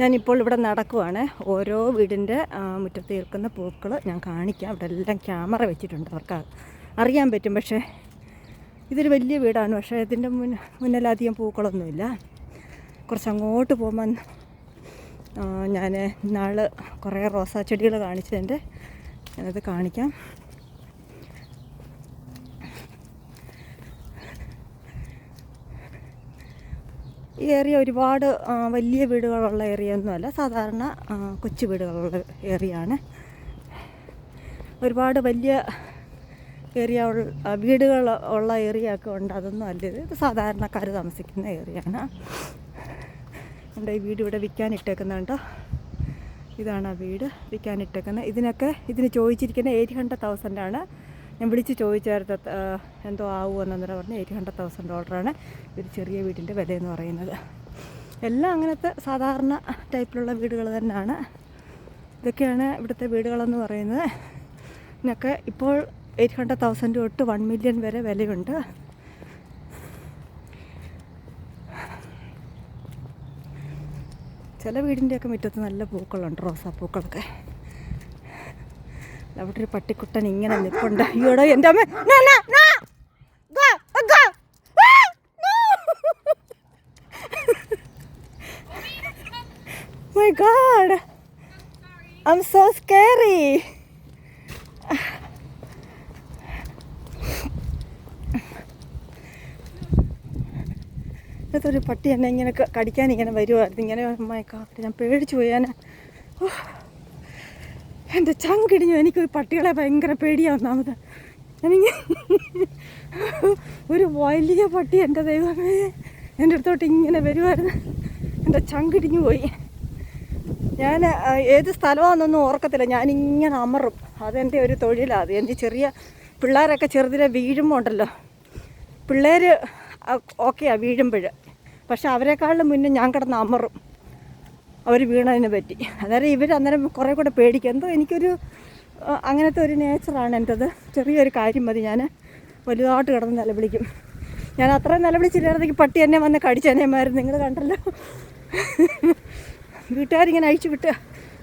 ഞാനിപ്പോൾ ഇവിടെ നടക്കുവാണ്. ഓരോ വീടിന്റെ മുറ്റത്ത് തീർക്കുന്ന പൂക്കൾ ഞാൻ കാണിക്കാം. അവിടെ എല്ലാം ക്യാമറ വെച്ചിട്ടുണ്ട് അവർക്ക്. അറിയാൻ പറ്റും പക്ഷേ ഇതൊരു വലിയ വീടാണ്. പക്ഷേ ഇതിന്റെ മുൻ മുന്നിലധികം പൂക്കളൊന്നുമില്ല. കുറച്ച് അങ്ങോട്ട് പോകുമ്പോൾ ഞാൻ നാളെ കുറേ റോസാ ചെടികൾ കാണിച്ചതിന്റെ ഞാനത് കാണിക്കാം. ഈ ഏരിയ ഒരുപാട് വലിയ വീടുകളുള്ള ഏരിയ ഒന്നുമല്ല. സാധാരണ കൊച്ചു വീടുകളുള്ള ഏരിയ ആണ്. ഒരുപാട് വലിയ ഏരിയ വീടുകൾ ഉള്ള ഏരിയ ഒക്കെ ഉണ്ട്. അതൊന്നും അല്ല. ഇത് സാധാരണക്കാർ താമസിക്കുന്ന ഏരിയ ആണ്. എന്റെ ഈ വീട് ഇവിടെ വിൽക്കാനിട്ടേക്കുന്നുണ്ട് ഇതാണ് ആ വീട് വിൽക്കാനിട്ടേക്കുന്നത് ഇതിനൊക്കെ ഇതിന് ചോദിച്ചിരിക്കുന്ന എയ്റ്റ് ഹൺഡ്രഡ് തൗസൻഡാണ് ഞാൻ വിളിച്ച് ചോദിച്ചായിരുന്നു എന്തോ ആവുമെന്ന് അന്നേരം പറഞ്ഞ് എയ്റ്റ് ഹൺഡ്രഡ് തൗസൻഡ് ഡോളറാണ് ഒരു ചെറിയ വീടിന്റെ എന്ന് പറയുന്നത്. എല്ലാം അങ്ങനത്തെ സാധാരണ ടൈപ്പിലുള്ള വീടുകൾ തന്നെയാണ്. ഇതൊക്കെയാണ് ഇവിടുത്തെ വീടുകളെന്ന് പറയുന്നത്. ഇതിനൊക്കെ ഇപ്പോൾ എയ്റ്റ് ഹൺഡ്രഡ് തൗസൻഡ് തൊട്ട് വൺ മില്യൺ വരെ വിലയുണ്ട്. ചില വീടിന്റെയൊക്കെ മുറ്റത്ത് നല്ല പൂക്കളുണ്ട് റോസാപ്പൂക്കളൊക്കെ. അവിടെ ഒരു പട്ടിക്കുട്ടൻ ഇങ്ങനെ നിൽപ്പുണ്ട് അയ്യോടോ എന്റെ അമ്മ. നാ, നാ, നാ. I'm so scary. ഇതൊരു പട്ടി എന്നെ ഇങ്ങനെ കടിക്കാൻ ഇങ്ങനെ വരുമായിരുന്നു ഇങ്ങനെ മയക്കാട്ട് ഞാൻ പേടിച്ചു പോയാനാ എന്റെ ചങ്കിടിഞ്ഞു എനിക്ക് പട്ടികളെ ഭയങ്കര പേടിയാണ് ഒന്നാമത് എനിക്ക് ഒരു വലിയ പട്ടി എന്റെ ദൈവമേ. എന്റെ അടുത്തോട്ട് ഇങ്ങനെ വരുമായിരുന്നു എന്റെ ചങ്കിടിഞ്ഞു പോയി. ഞാൻ ഏത് സ്ഥലമാണെന്നൊന്നും ഓർക്കത്തില്ല. ഞാനിങ്ങനെ അമറും. അതെന്റെ ഒരു തൊഴിലാണ് അത് എന്റെ ചെറിയ പിള്ളേരൊക്കെ ചെറുതിലെ വീഴുമ്പോൾ ഉണ്ടല്ലോ പിള്ളേർ ഓക്കെയാണ് വീഴുമ്പോൾ പക്ഷെ അവരെക്കാളും മുന്നേ ഞാൻ കിടന്ന് അമറും. അവർ വീണതിനെ പറ്റി. അന്നേരം ഇവർ അന്നേരം കുറേ കൂടെ പേടിക്കും. എന്തോ എനിക്കൊരു അങ്ങനത്തെ ഒരു നേച്ചറാണ് എന്റെത്. ചെറിയൊരു കാര്യം മതി. ഞാൻ വലുതായിട്ട് കിടന്ന് നിലവിളിക്കും. ഞാൻ അത്രയും നിലവിളിച്ചില്ലായിരുന്നെങ്കിൽ പട്ടി എന്നെ വന്ന് കടിച്ചെന്നെമായിരുന്നു നിങ്ങൾ കണ്ടല്ലോ. വീട്ടുകാരിങ്ങനെ അഴിച്ചു വിട്ട്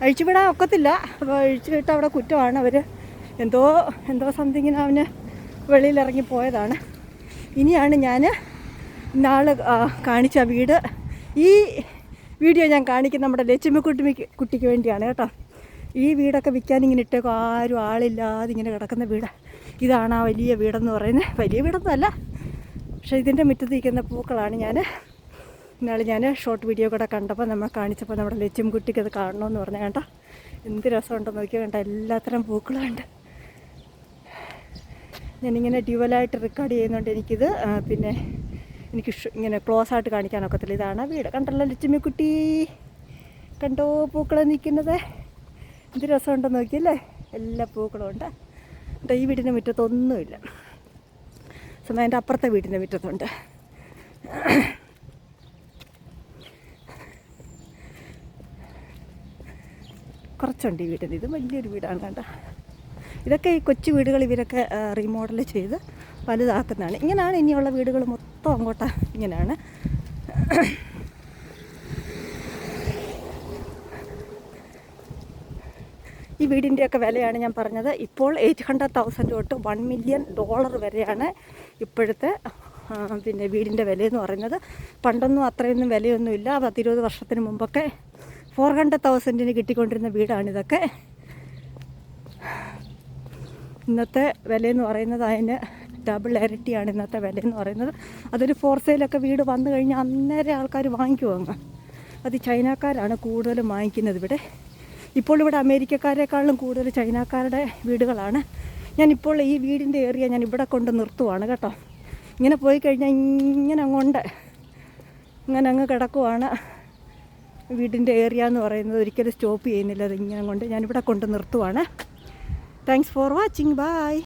അഴിച്ചു വിടാൻ ഒക്കത്തില്ല. അപ്പോൾ അഴിച്ചു വിട്ട് അവിടെ കുറ്റമാണ് അവർ. എന്തോ എന്തോ സംതിങ്ങിന് അവന് വെളിയിലിറങ്ങി പോയതാണ്. ഇനിയാണ് ഞാൻ നാളെ കാണിച്ച വീട്. ഈ വീഡിയോ ഞാൻ കാണിക്കുന്ന നമ്മുടെ ലക്ഷ്മിക്കുട്ടി കുട്ടിക്ക് വേണ്ടിയാണ് കേട്ടോ. ഈ വീടൊക്കെ വിൽക്കാൻ ഇങ്ങനെ ഇട്ടേക്കും. ആരും ആളില്ലാതെ ഇങ്ങനെ കിടക്കുന്ന വീട്. ഇതാണ് ആ വലിയ വീടെന്ന് പറയുന്നത്. വലിയ വീടൊന്നുമല്ല. പക്ഷേ ഇതിന്റെ മുറ്റത്ത് നിൽക്കുന്ന പൂക്കളാണ് ഞാൻ ഇന്നാൾ ഞാൻ ഷോർട്ട് വീഡിയോ കൂടെ കണ്ടപ്പോൾ നമ്മൾ കാണിച്ചപ്പോൾ നമ്മുടെ ലക്ഷ്യം കുട്ടിക്ക് അത് കാണണമെന്ന് പറഞ്ഞു കേട്ടോ എന്ത് രസമുണ്ടെന്ന് നോക്കിയാൽ കണ്ട. എല്ലാത്തരം പൂക്കളും ഉണ്ട് ഞാനിങ്ങനെ ഡ്യുവലായിട്ട് റെക്കോർഡ് ചെയ്യുന്നുണ്ട് എനിക്കിത് പിന്നെ എനിക്ക് ഇങ്ങനെ ക്ലോസ് ആയിട്ട് കാണിക്കാൻ കാണിക്കാനൊക്കത്തില്ല ഇതാണ് വീട്. കണ്ടല്ലോ ലക്ഷ്മിക്കുട്ടി. കണ്ടോ പൂക്കൾ നിൽക്കുന്നത് എന്ത് രസമുണ്ടെന്ന് നോക്കിയല്ലേ? എല്ലാ പൂക്കളും ഉണ്ട്. ഈ വീടിന്റെ മുറ്റത്തൊന്നുമില്ല സ്വന്തം എന്റെ അപ്പുറത്തെ വീടിന്റെ മുറ്റത്തുണ്ട്. കുറച്ചുണ്ട് ഈ വീടിന്റെ ഇത് വലിയൊരു വീടാണ് കണ്ട? ഇതൊക്കെ ഈ കൊച്ചു വീടുകൾ ഇവരൊക്കെ റീമോഡൽ ചെയ്ത് വലുതാക്കുന്നതാണ്. ഇങ്ങനെയാണ് ഇനിയുള്ള വീടുകൾ മൊത്തം. അങ്ങോട്ടാ ഇങ്ങനെയാണ്. ഈ വീടിന്റെയൊക്കെ വിലയാണ് ഞാൻ പറഞ്ഞത്. ഇപ്പോൾ എയ്റ്റ് ഹൺഡ്രഡ് തൗസൻഡ് തൊട്ട് വൺ മില്യൺ ഡോളർ വരെയാണ് ഇപ്പോഴത്തെ പിന്നെ വീടിന്റെ വിലയെന്ന് പറയുന്നത്. പണ്ടൊന്നും അത്രയൊന്നും വിലയൊന്നുമില്ല. പത്തിരുപത് വർഷത്തിന് മുമ്പൊക്കെ ഫോർ ഹൺഡ്രഡ് തൗസൻഡിന് കിട്ടിക്കൊണ്ടിരുന്ന വീടാണിതൊക്കെ. ഇന്നത്തെ വിലയെന്ന് പറയുന്നത് അതിന് ഡബിൾ ഇരട്ടിയാണ് ഇന്നത്തെ വില എന്ന് പറയുന്നത്. അതൊരു ഫോർ സെയിലൊക്കെ വീട് വന്നു കഴിഞ്ഞാൽ അന്നേരം ആൾക്കാർ വാങ്ങിക്കുമോ അങ്ങ്? അത് ചൈനക്കാരാണ് കൂടുതലും വാങ്ങിക്കുന്നത് ഇവിടെ. ഇപ്പോൾ ഇവിടെ അമേരിക്കക്കാരെക്കാളും കൂടുതൽ ചൈനക്കാരുടെ വീടുകളാണ്. ഞാനിപ്പോൾ ഈ വീടിന്റെ ഏരിയ ഞാൻ ഇവിടെ കൊണ്ട് നിർത്തുവാണ് കേട്ടോ. ഇങ്ങനെ പോയി കഴിഞ്ഞാൽ ഇങ്ങനെ അങ്ങോട്ട് ഇങ്ങനെ അങ്ങ് കിടക്കുവാണ്. വീടിന്റെ ഏരിയ എന്ന് പറയുന്നത് ഒരിക്കലും സ്റ്റോപ്പ് ചെയ്യുന്നില്ല. അത് ഇങ്ങനെ കൊണ്ട് ഞാനിവിടെ കൊണ്ട് നിർത്തുവാണ്. Thanks for watching bye